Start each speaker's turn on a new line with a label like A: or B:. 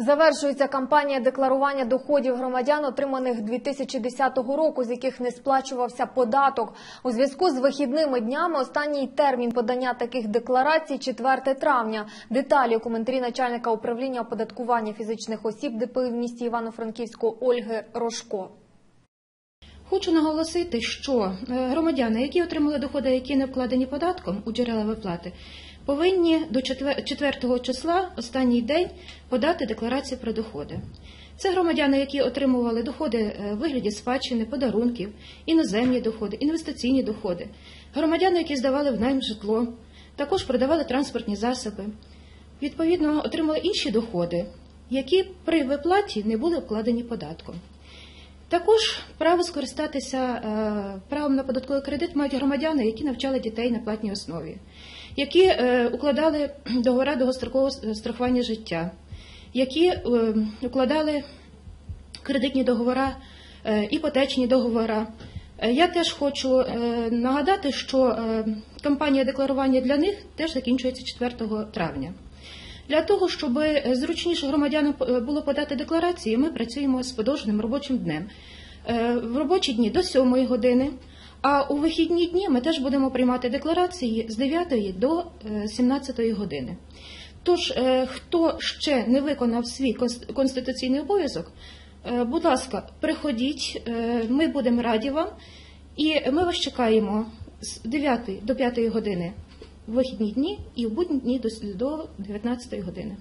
A: Завершується кампанія декларування доходів громадян, отриманих 2010 року, з яких не сплачувався податок. У зв'язку з вихідними днями останній термін подання таких декларацій 4 травня. Деталі у коментарі начальника управління оподаткування фізичних осіб ДПІ в місті Івано-Франківську Ольги Рожко.
B: Хочу наголосити, що е, громадяни, які отримали доходи, які не вкладені податком у джерела виплати, повинні до 4 числа, останній день, подати декларацію про доходи. Це громадяни, які отримували доходи е, в вигляді спадщини, подарунків, іноземні доходи, інвестиційні доходи, громадяни, які здавали в найм житло, також продавали транспортні засоби. Відповідно, отримали інші доходи, які при виплаті не були вкладені податком. Також право скористатися е, правом на податковий кредит мають громадяни, які навчали дітей на платній основі, які е, укладали договори довгострокового страхування життя, які е, укладали кредитні договори, іпотечні договори. Я теж хочу нагадати, що кампанія декларування для них теж закінчується 4 травня. Для того, щоб зручніше громадянам е, було подати декларації, ми працюємо з подовженим робочим днем. Е, В робочі дні до 7 години, а у вихідні дні ми теж будемо приймати декларації з 9 до е, 17 години. Тож, е, хто ще не виконав свій конституційний обов'язок, е, будь ласка, приходіть, е, ми будемо раді вам, і ми вас чекаємо з 9 до 5 години вихідні дні і в будні дні до с- 19 години.